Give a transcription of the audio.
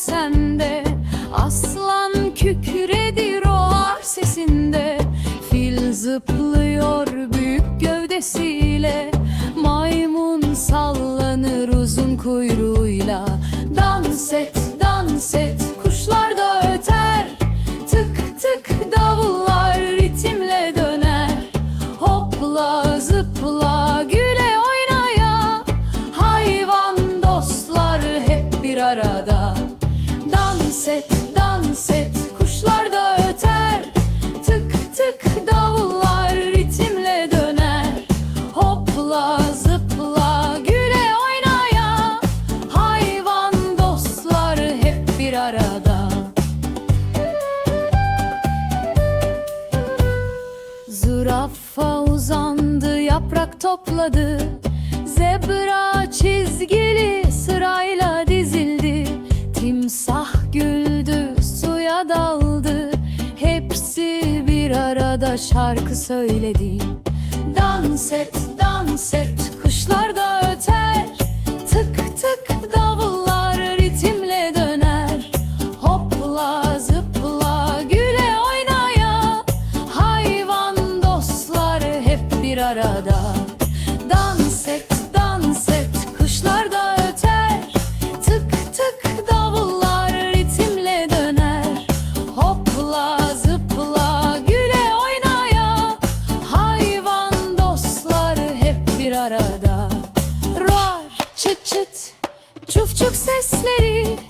sende Aslan kükredi roar sesinde. Fil zıplıyor büyük gövdesiyle. Maymun sallanır uzun kuyruğuyla. Dans et, dans et, kuşlar da öter. Tık tık davullar ritimle döner. Hopla zıpla arada. Dans et, dans et, kuşlar da öter. Tık tık davullar ritimle döner. Hopla zıpla güle oynaya. Hayvan dostlar hep bir arada. Zürafa uzandı yaprak topladı. Zebra çizgili güldü suya daldı. Hepsi bir arada şarkı söyledi. Dans et dans et kuşlar da öter. Tık tık davullar ritimle döner. Hopla zıpla güle oynaya. Hayvan dostlar hep bir arada arada. Roar çıt çıt çuf çuf sesleri